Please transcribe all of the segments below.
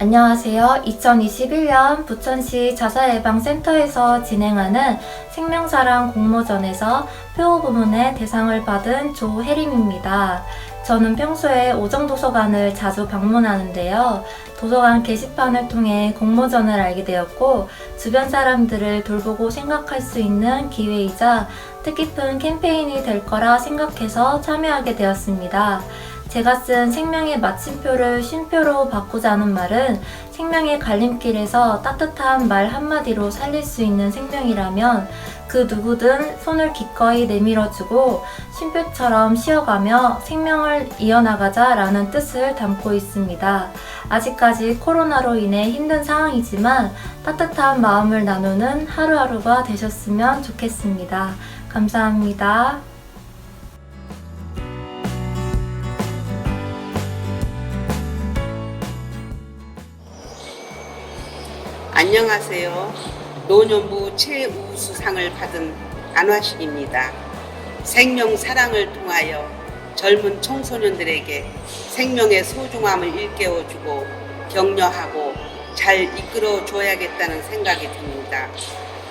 안녕하세요. 2021년 부천시 자살예방센터에서 진행하는 생명사랑 공모전에서 표호 부문의 대상을 받은 조혜림입니다. 저는 평소에 오정도서관을 자주 방문하는데요. 도서관 게시판을 통해 공모전을 알게 되었고, 주변 사람들을 돌보고 생각할 수 있는 기회이자 뜻깊은 캠페인이 될 거라 생각해서 참여하게 되었습니다. 제가 쓴 생명의 마침표를 쉼표로 바꾸자는 말은 생명의 갈림길에서 따뜻한 말 한마디로 살릴 수 있는 생명이라면 그 누구든 손을 기꺼이 내밀어주고 쉼표처럼 쉬어가며 생명을 이어나가자라는 뜻을 담고 있습니다. 아직까지 코로나로 인해 힘든 상황이지만 따뜻한 마음을 나누는 하루하루가 되셨으면 좋겠습니다. 감사합니다. 안녕하세요. 노년부 최우수상을 받은 안화식입니다. 생명 사랑을 통하여 젊은 청소년들에게 생명의 소중함을 일깨워주고 격려하고 잘 이끌어 줘야겠다는 생각이 듭니다.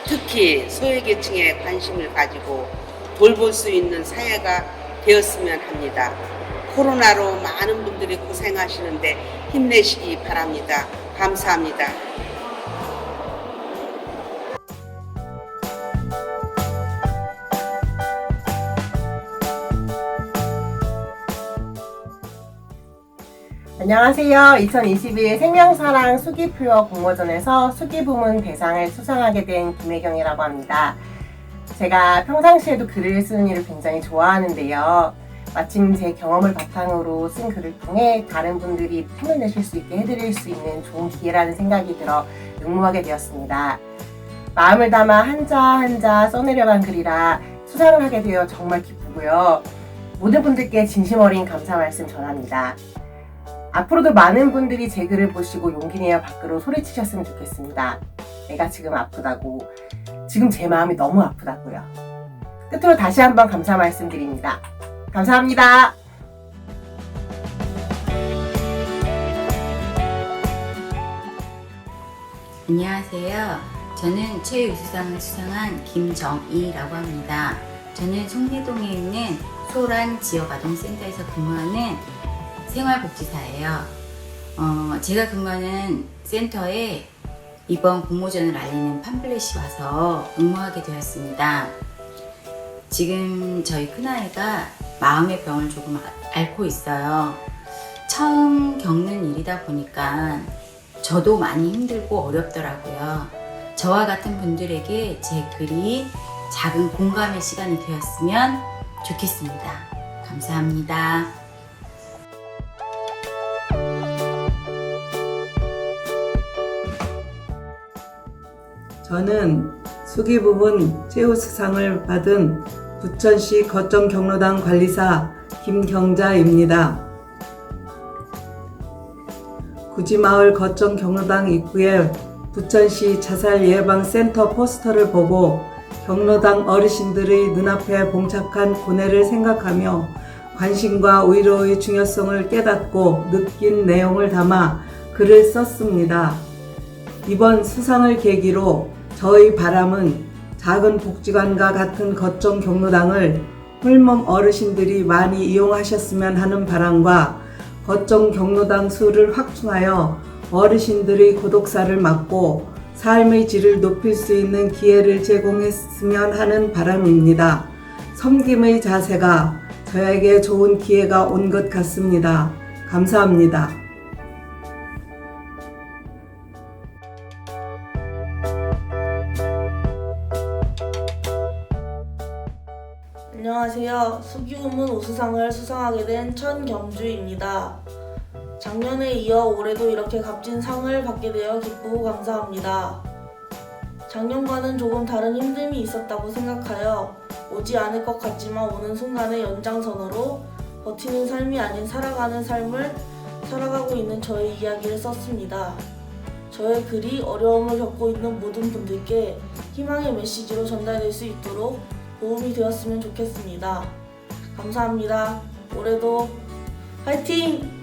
특히 소외계층에 관심을 가지고 돌볼 수 있는 사회가 되었으면 합니다. 코로나로 많은 분들이 고생하시는데 힘내시기 바랍니다. 감사합니다. 안녕하세요. 2022 생명사랑 수기표어 공모전에서 수기부문 대상을 수상하게 된 김혜경이라고 합니다. 제가 평상시에도 글을 쓰는 일을 굉장히 좋아하는데요. 마침 제 경험을 바탕으로 쓴 글을 통해 다른 분들이 힘을 내실 수 있게 해드릴 수 있는 좋은 기회라는 생각이 들어 응모하게 되었습니다. 마음을 담아 한자 한자 써내려간 글이라 수상을 하게 되어 정말 기쁘고요. 모든 분들께 진심 어린 감사 말씀 전합니다. 앞으로도 많은 분들이 제 글을 보시고 용기 내어 밖으로 소리치셨으면 좋겠습니다. 내가 지금 아프다고. 지금 제 마음이 너무 아프다고요. 끝으로 다시 한번 감사 말씀드립니다. 감사합니다. 안녕하세요. 저는 최우수상을 수상한 김정희라고 합니다. 저는 송리동에 있는 소란 지역아동센터에서 근무하는 생활복지사예요. 어, 제가 근무하는 센터에 이번 공모전을 알리는 팜플렛이 와서 응모하게 되었습니다. 지금 저희 큰아이가 마음의 병을 조금 아- 앓고 있어요. 처음 겪는 일이다 보니까 저도 많이 힘들고 어렵더라고요. 저와 같은 분들에게 제 글이 작은 공감의 시간이 되었으면 좋겠습니다. 감사합니다. 저는 수기 부문 최우수상을 받은 부천시 거점 경로당 관리사 김경자입니다. 구지마을 거점 경로당 입구에 부천시 자살 예방 센터 포스터를 보고 경로당 어르신들의 눈앞에 봉착한 고뇌를 생각하며 관심과 위로의 중요성을 깨닫고 느낀 내용을 담아 글을 썼습니다. 이번 수상을 계기로 저의 바람은 작은 복지관과 같은 거점 경로당을 홀몸 어르신들이 많이 이용하셨으면 하는 바람과 거점 경로당 수를 확충하여 어르신들의 고독사를 막고 삶의 질을 높일 수 있는 기회를 제공했으면 하는 바람입니다. 섬김의 자세가 저에게 좋은 기회가 온 것 같습니다. 감사합니다. 안녕하세요. 수기부문 우수상을 수상하게 된 천경주입니다. 작년에 이어 올해도 이렇게 값진 상을 받게 되어 기쁘고 감사합니다. 작년과는 조금 다른 힘듦이 있었다고 생각하여 오지 않을 것 같지만 오는 순간의 연장선으로 버티는 삶이 아닌 살아가는 삶을 살아가고 있는 저의 이야기를 썼습니다. 저의 글이 어려움을 겪고 있는 모든 분들께 희망의 메시지로 전달될 수 있도록 도움이 되었으면 좋겠습니다. 감사합니다. 올해도 화이팅!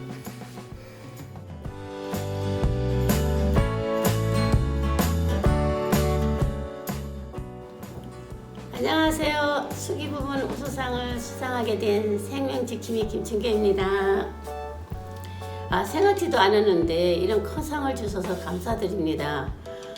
우수상을 수상하게 된 생명지킴이 김춘교입니다. 아, 생각지도 않았는데 이런 큰 상을 주셔서 감사드립니다.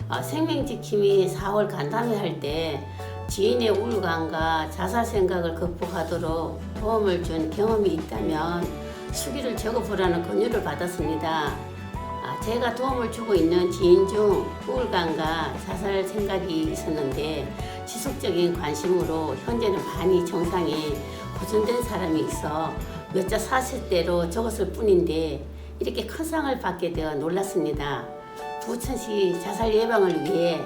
아, 생명지킴이 4월 간담회 할때 지인의 우울감과 자살 생각을 극복하도록 도움을 준 경험이 있다면 수기를 적어보라는 권유를 받았습니다. 아, 제가 도움을 주고 있는 지인 중 우울감과 자살 생각이 있었는데 지속적인 관심으로 현재는 많이 정상이 보존된 사람이 있어 몇 자 사실대로 적었을 뿐인데 이렇게 큰 상을 받게 되어 놀랐습니다. 부천시 자살 예방을 위해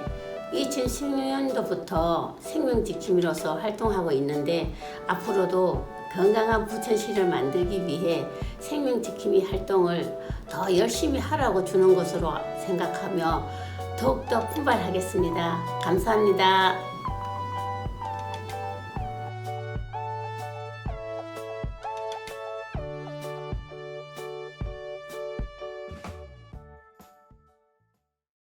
2010년도부터 생명지킴이로서 활동하고 있는데 앞으로도 건강한 부천시를 만들기 위해 생명지킴이 활동을 더 열심히 하라고 주는 것으로 생각하며 더욱더 분발하겠습니다. 감사합니다.